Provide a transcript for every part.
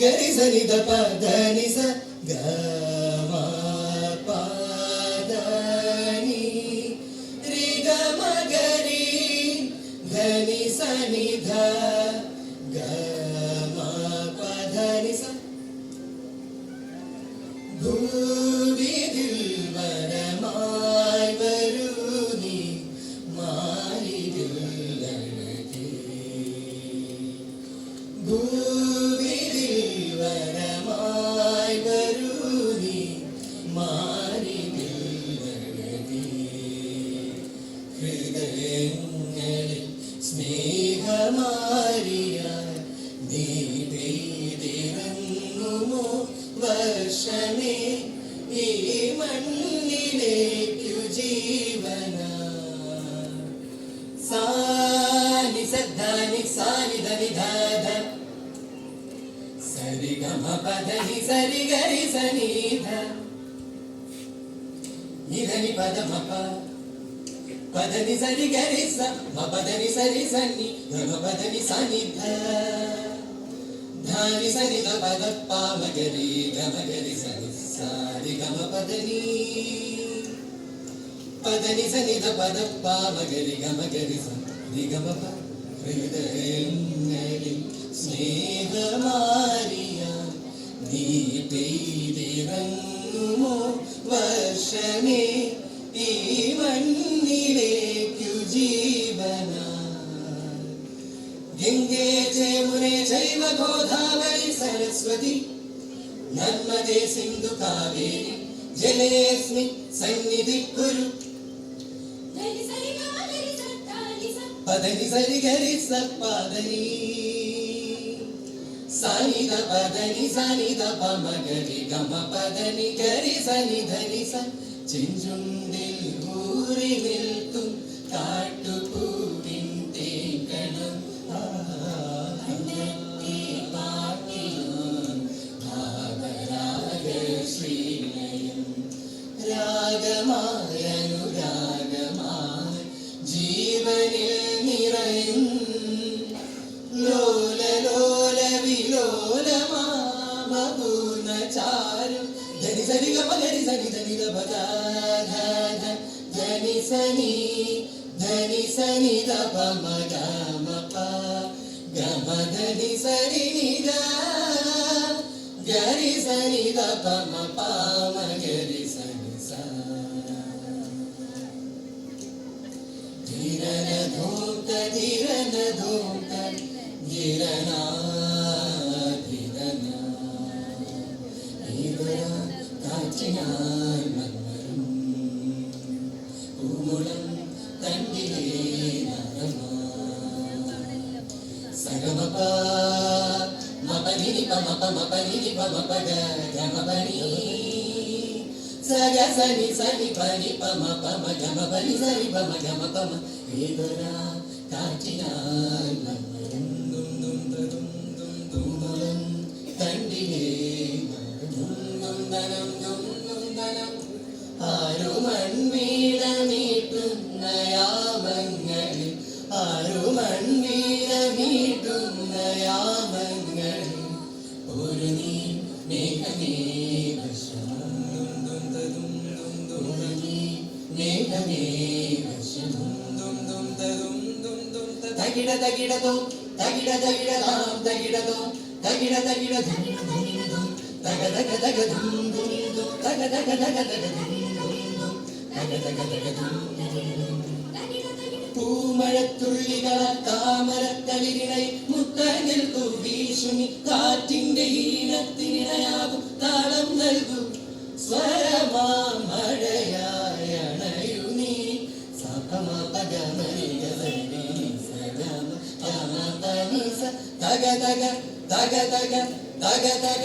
ಗರಿ ಸರಿ ದ ಪ ಧನಿ ಸ ಗ ಮ ಪ ಧನಿ ರಿ ಗ ಮ ಗರಿ ಧನಿ ಸ ನಿ ಧ ಗ ಮ ಪ ಧನಿ ಸ ಭೂ సానిధ నిధాధ సరిగమ పదహి సరిగరి సనీధ నిధని పద మప పదని సరి గరి స మపదని సరి సన్ని గమ పదని సనిధ ధాని సరి ద పద పామగరి గమ గరి సని సారి గమ పదని పదని సని ద పద పామగరి గమ గరి సని గమ పద ഹൃദയങ്ങളിൽ സ്നേഹമാരിയ നീ പെയ്തിറങ്ങുമോ വർഷമേ? ഈ മണ്ണിലേക്കു ജീവന. ഗംഗേ ജയമുനെ ജൈവ ഗോദാവരി സരസ്വതി. നർമ്മദേ സിന്ധു കാവേരി. ജലേസ്മി സന്നിധി കുരു ധനി സരി ഗ ധനി സ பதனி சரி கரி சப்பதனி சனித பதனி சனித பமகரி கம பதனி கரி சனிதனி ச செஞ்சுண்டில் మగది సరి నిద గరి సరి ద పమ పామ గరి సరి సా గిరన ధూత గిరన ధూత గిరనా గిరనా గిరనా కాచినా పని పమపగా జమబని సగ సని సని పని పమ పమ జమ బలి సరి పమ జమ పమ ఏదరా కాచిన ആരുമൺവീടം തകിട തകിടതും തകിട തകിടതാം തകിടതും തകിട തകിടതും തക തകിട തകിട ദും ദും ദും തക തക തക തക ദും ദും ദും തക തക തക ദും പൂമഴത്തുള്ളികൾ താമരത്തളിരിണൈ മുത്തകിൽ തൂവീശുനി കാറ്റിന്റെ ഈണത്തിനിണയാകും താള തക തക തക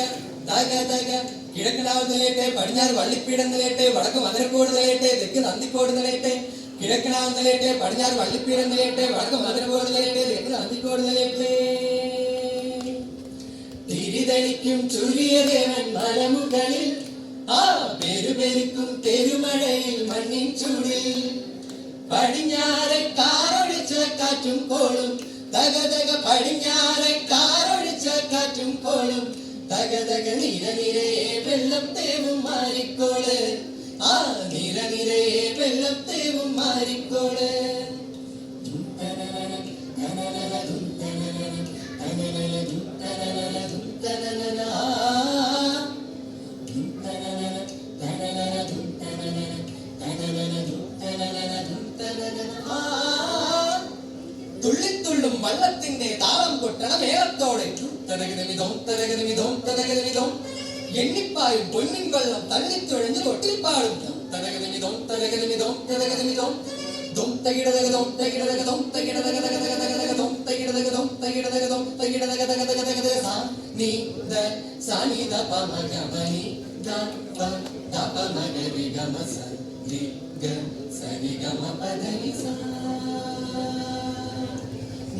തക തക കിഴക്കിടാവ് നിലയട്ടെ പടിഞ്ഞാറ് വള്ളിപ്പീഠം നിലയട്ടെ വടക്ക് മധുരക്കോട് നിലയട്ടെ തെക്ക് നന്ദിക്കോട് നിലയട്ടെ കിഴക്കിടാവ് നിലയട്ടെ പടിഞ്ഞാറ് വള്ളിപ്പീഠം നിലയട്ടെ വടക്ക് മധുരക്കോട് നിലയട്ടെ തെക്ക് നന്ദിക്കോട് നിലയട്ടെ തിരിതളിക്കും ചുരിയ ദേവൻ മലമുകളിൽ ആ പെരുപെരുക്കും തെരുമഴയിൽ മണ്ണിൻ ചൂടിൽ. പടിഞ്ഞാറെ കാറൊടിച്ച കാറ്റും കോളും തക തക പടിഞ്ഞാറെ കാറൊഴിച്ച കാറ്റും കോളും. തകതക നിര നിരയെ വെള്ളം തേവും മാറിക്കോൾ. ആ നിര വെള്ളത്തെ വെള്ളം തേവും മാറിക്കോൾ. തുള്ളിത്തുള്ളും വള്ളത്തിന്റെ താളം കൊട്ടണ മേളത്തോടെ തടകരമിതോം തടകരമിതോം തടകരമിതോം എണ്ണിപ്പായും പൊന്നിൻ വെള്ളം തള്ളിത്തുഴഞ്ഞ് തൊട്ടിൽപ്പാടും. തടകരമിതോം തടകരമിതോം തടകരമിതോം ദും തകിടതകതോം തകിടതകതോം തകിടതകതകതകതകതോം തകിടതകതോം തകിടതകതോം തകിടതകതകതകതകതക സാ നീ ദ സാ ഗ മ നി ദ പ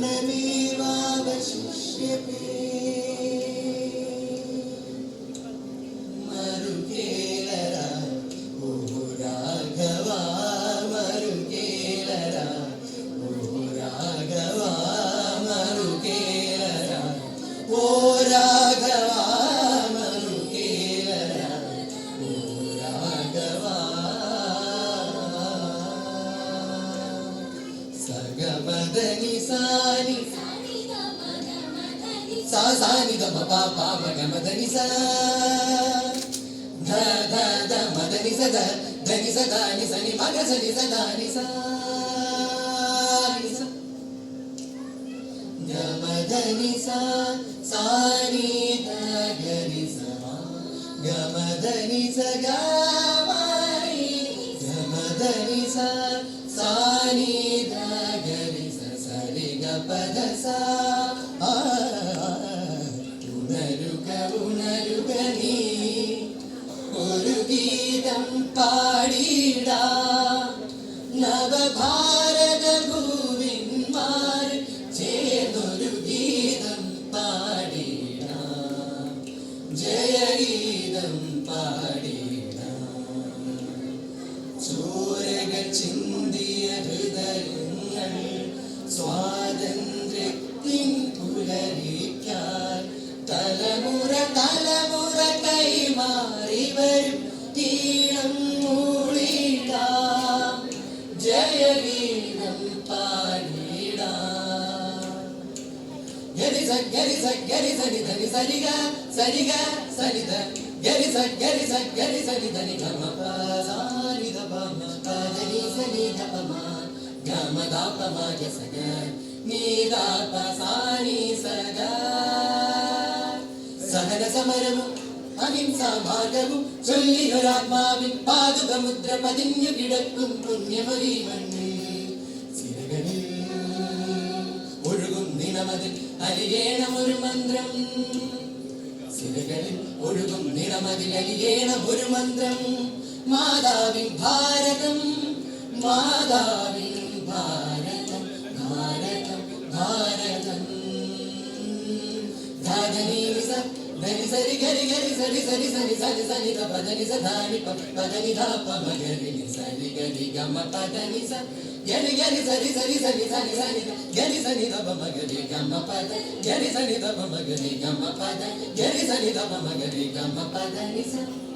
Let me love the ship. సాని సా సాని గమ పా పా గమ ధని సా ధ ధ ధ మ ధని స ధ ధని స ధ ని స ని మ గ స ని స ధ ని స గమ ధని స సాని ధ గరి స గమ ధని స గమ ధని స ഉണരുക ഉണരുക ഒരു ഗീതം പാടിട നവഭാരത ഭൂവിന്മാർ ചേർന്നൊരു ഗീതം പാടിട ജയഗീതം പാടിട ചോരകൾ ചിന്തിയ గరిస గరిస నిధని సరిగా సరిగా సరిద గరిస గరిస గరిస నిధని గమ సారిద బమ కదరి సని దపమ గమ దాపమ జసగ నీదాప సాని సగ సహన సమరము అహింస మార్గము చొల్లిహురాత్మావిన్ పాదుక ముద్ర పదిన్యు గిడక్కుం పుణ్యమరీమన్ അലിയേണം ഒരു മന്ത്രം. സിരകളിൽ ഒഴുകും നിണമതിൽ അലിയേണം ഒരു മന്ത്രം. മാതാവിൻ ഭാരതം മാതാവിൻ ഭാരതം. sari gari gari sari sari sari sari sari da pa jani sa pa pa jani da pa ma jani ni sari gari ga ma pa jani sa gari gari sari sari sari sari sari gari sari da pa ma gari ga pa jani gari sari da pa ma gari ga pa jani gari sari da pa ma gari